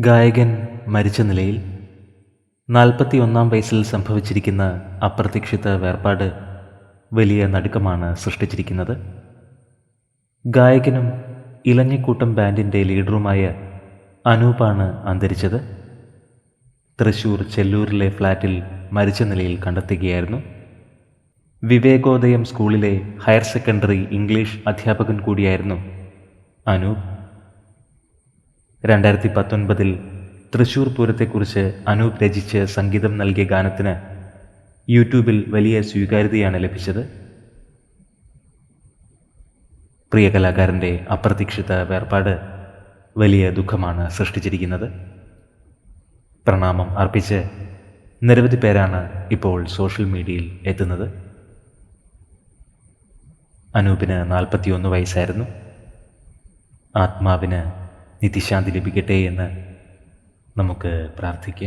ഗായകൻ മരിച്ച നിലയിൽ നാൽപ്പത്തി ഒന്നാം വയസ്സിൽ സംഭവിച്ചിരിക്കുന്ന അപ്രതീക്ഷിത വേർപാട് വലിയ നടുക്കമാണ് സൃഷ്ടിച്ചിരിക്കുന്നത്. ഗായകനും ഇലഞ്ഞിക്കൂട്ടം ബാൻഡിന്റെ ലീഡറുമായ അനൂപാണ് അന്തരിച്ചത്. തൃശൂർ ചെല്ലൂരിലെ ഫ്ലാറ്റിൽ മരിച്ച നിലയിൽ കണ്ടെത്തുകയായിരുന്നു. വിവേകോദയം സ്കൂളിലെ ഹയർ സെക്കൻഡറി ഇംഗ്ലീഷ് അധ്യാപകൻ കൂടിയായിരുന്നു അനൂപ്. രണ്ടായിരത്തി പത്തൊൻപതിൽ തൃശൂർ പൂരത്തെക്കുറിച്ച് അനൂപ് രചിച്ച് സംഗീതം നൽകിയ ഗാനത്തിന് യൂട്യൂബിൽ വലിയ സ്വീകാര്യതയാണ് ലഭിച്ചത്. പ്രിയ കലാകാരന്റെ അപ്രതീക്ഷിത വേർപാട് വലിയ ദുഃഖമാണ് സൃഷ്ടിച്ചിരിക്കുന്നത്. പ്രണാമം അർപ്പിച്ച് നിരവധി പേരാണ് ഇപ്പോൾ സോഷ്യൽ മീഡിയയിൽ എത്തുന്നത്. അനൂപിന് നാൽപ്പത്തിയൊന്ന് വയസ്സായിരുന്നു. ആത്മാവിന് നിത്യശാന്തി ലഭിക്കട്ടെ എന്ന് നമുക്ക് പ്രാർത്ഥിക്കാം.